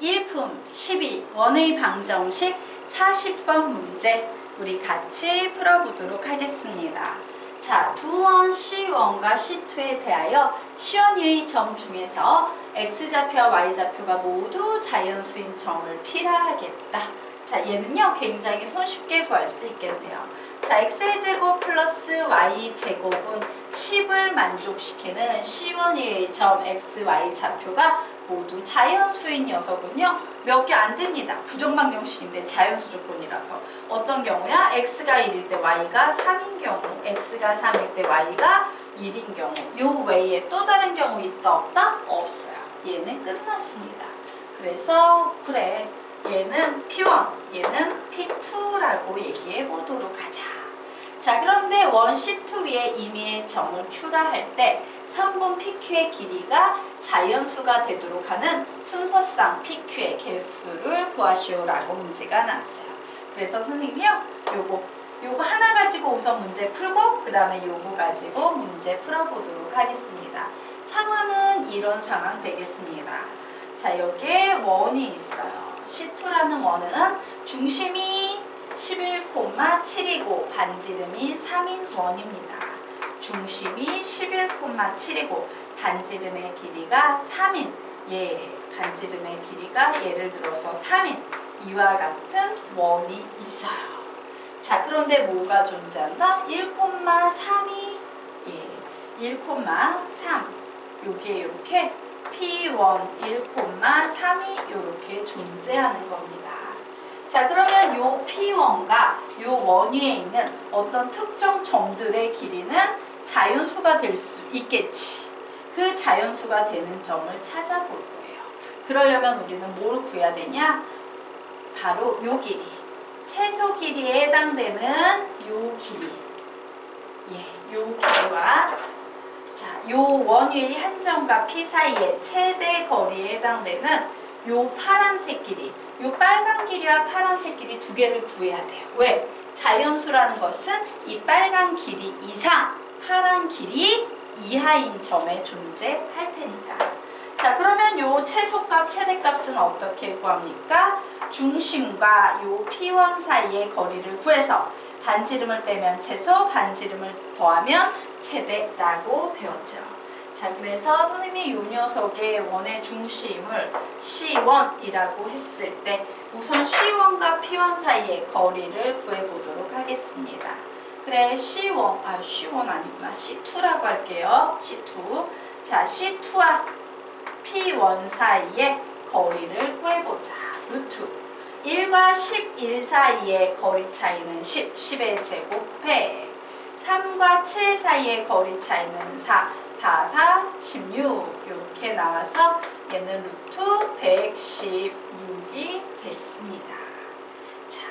1품 12 원의 방정식 40번 문제 우리 같이 풀어보도록 하겠습니다. 자, 두원 C1과 C2에 대하여 시원의 점 중에서 X좌표와 Y좌표가 모두 자연수인 점을 필요하겠다. 자, 얘는요, 굉장히 손쉽게 구할 수 있겠네요. 자, x의 제곱 플러스 y 제곱은 10을 만족시키는 C1의 점 x, y 좌표가 모두 자연수인 녀석은요 몇 개 안 됩니다. 부정방정식인데 자연수 조건이라서 어떤 경우야 x가 1일 때 y가 3인 경우, x가 3일 때 y가 1인 경우 요 외에 또 다른 경우 있다 없다? 없어요. 얘는 끝났습니다. 그래서 그래 얘는 P1, 얘는 P2라고 얘기해 보도록 하자. 자, 그런데 원 C2 위에 임의의 점을 Q라 할때 선분 PQ의 길이가 자연수가 되도록 하는 순서상 PQ의 개수를 구하시오라고 문제가 나왔어요. 그래서 선생님이요, 요거 요거 하나 가지고 우선 문제 풀고 그 다음에 요거 가지고 문제 풀어보도록 하겠습니다. 상황은 이런 상황 되겠습니다. 자, 여기에 원이 있어요. C2라는 원은 중심이 11,7이고 반지름이 3인 원입니다. 중심이 11,7이고 반지름의 길이가 3인 예, 반지름의 길이가 예를 들어서 3인 이와 같은 원이 있어요. 자, 그런데 뭐가 존재한다? 1,3이 예, 1,3 요게 이렇게 P1 1,3이 이렇게 존재하는 겁니다. 자, 그러면 요 P1과 요 원위에 있는 어떤 특정 점들의 길이는 자연수가 될 수 있겠지. 그 자연수가 되는 점을 찾아볼 거예요. 그러려면 우리는 뭘 구해야 되냐? 바로 요 길이. 최소 길이에 해당되는 요 길이. 예, 요 길이와 자, 요 원위의 한 점과 P 사이의 최대 거리에 해당되는 요 파란색 길이, 요 빨간 길이와 파란색 길이 두 개를 구해야 돼요. 왜? 자연수라는 것은 이 빨간 길이 이상, 파란 길이 이하인 점에 존재할 테니까. 자, 그러면 요 최소값, 최대값은 어떻게 구합니까? 중심과 요 P1 사이의 거리를 구해서 반지름을 빼면 최소, 반지름을 더하면 최대라고 배웠죠. 자, 그래서 선생님이 요 녀석의 원의 중심을 C1이라고 했을 때 우선 C1과 P1 사이의 거리를 구해보도록 하겠습니다. 그래, C1, 아, C1 아니구나. C2라고 할게요. C2. 자, C2와 P1 사이의 거리를 구해보자. 루트. 1과 11 사이의 거리 차이는 10, 10의 제곱해. 3과 7 사이의 거리 차이는 4, 4, 4, 16 이렇게 나와서 얘는 루트 116이 됐습니다. 자,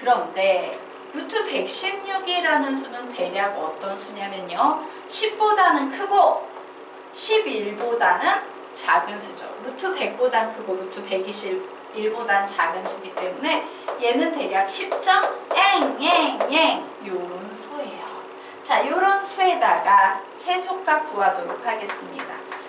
그런데 루트 116이라는 수는 대략 어떤 수냐면요. 10보다는 크고 11보다는 작은 수죠. 루트 100보단 크고 루트 121보단 작은 수기 때문에 얘는 대략 10.앵앵앵 요런 수예요. 자, 요런 수에다가 최소값 구하도록 하겠습니다.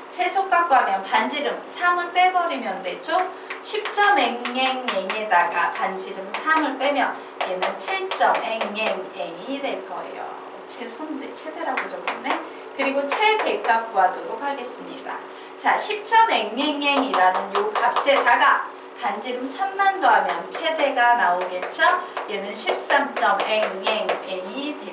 최소값 구하면 반지름 3을 빼버리면 되죠. 10.앵앵앵에다가 반지름 3을 빼면 얘는 7.앵앵앵이 될 거예요. 최소인데 최대라고 적었네. 그리고 최대값 구하도록 하겠습니다. 자, 10.앵앵앵이라는 요 값에다가 반지름 3만 더하면 최대가 나오겠죠? 얘는 13.앵앵앵이 될 거예요.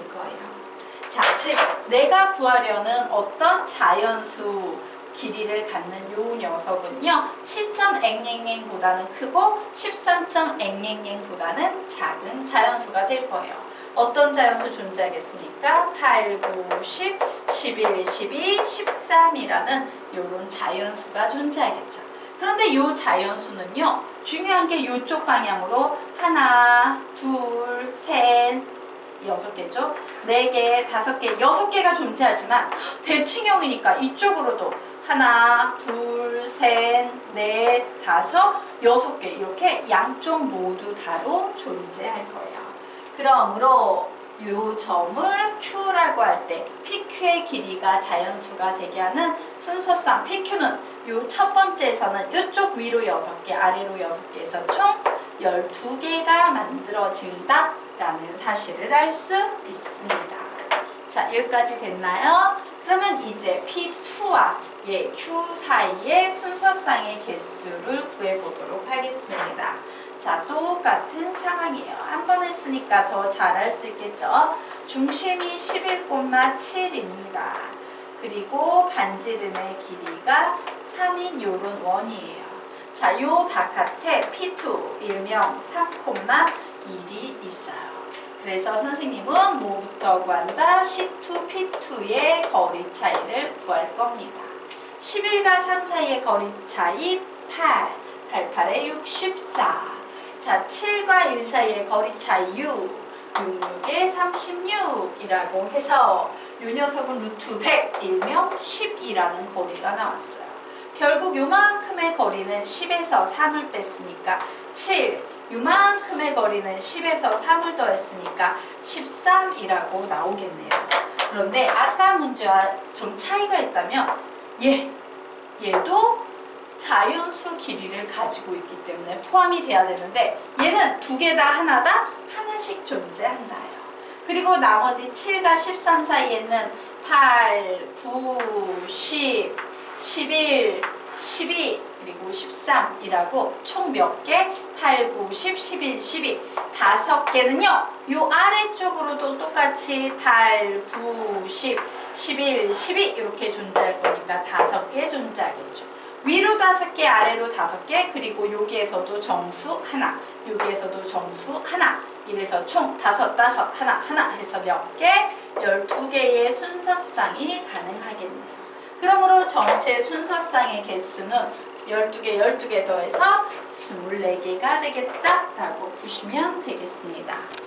자, 즉 내가 구하려는 어떤 자연수 길이를 갖는 요 녀석은요 7.앵앵앵보다는 크고 13.앵앵앵보다는 작은 자연수가 될 거예요. 어떤 자연수 존재하겠습니까? 8, 9, 10, 11, 12, 13이라는 요런 자연수가 존재하겠죠. 그런데 요 자연수는요 중요한 게 요쪽 방향으로 하나, 둘, 셋, 여섯 개죠. 네 개, 다섯 개, 여섯 개가 존재하지만 대칭형이니까 이쪽으로도 하나, 둘, 셋, 넷, 다섯, 여섯 개 이렇게 양쪽 모두 다로 존재할 거예요. 그러므로 요 점을 Q라고 할 때 PQ의 길이가 자연수가 되게 하는 순서상 PQ는 요 첫 번째에서는 이쪽 위로 6개, 아래로 6개에서 총 12개가 만들어진다 라는 사실을 알 수 있습니다. 자, 여기까지 됐나요? 그러면 이제 P2와 예, Q 사이의 순서상의 개수를 구해보도록 하겠습니다. 자, 똑같은 상황이에요. 한 번 했으니까 더 잘할 수 있겠죠? 중심이 11,7입니다. 그리고 반지름의 길이가 3인 요런 원이에요. 자, 요 바깥에 P2 일명 3,1이 있어요. 그래서 선생님은 뭐부터 구한다? C2, P2의 거리 차이를 구할 겁니다. 11과 3 사이의 거리 차이 8, 8, 8에 64. 자, 7과 1 사이의 거리 차이 6, 6, 6에 36이라고 해서 요 녀석은 루트 100, 일명 10이라는 거리가 나왔어요. 결국 요만큼의 거리는 10에서 3을 뺐으니까 7, 요만큼의 거리는 10에서 3을 더했으니까 13이라고 나오겠네요. 그런데 아까 문제와 좀 차이가 있다면 얘, 얘도 자연수 길이를 가지고 있기 때문에 포함이 돼야 되는데 얘는 두 개 다 하나다 하나씩 존재한다요. 그리고 나머지 7과 13 사이에는 8, 9, 10, 11, 12 그리고 13이라고 총 몇 개? 8, 9, 10, 11, 12 다섯 개는요. 요 아래쪽으로도 똑같이 8, 9, 10, 11, 12 이렇게 존재할 거니까 다섯 개 존재하겠죠. 위로 다섯 개, 아래로 다섯 개, 그리고 여기에서도 정수 하나, 여기에서도 정수 하나. 이래서 총 다섯, 다섯, 하나, 하나 해서 몇 개? 12개의 순서상이 가능하겠네요. 그러므로 전체 순서상의 개수는 12개, 12개 더해서 24개가 되겠다라고 보시면 되겠습니다.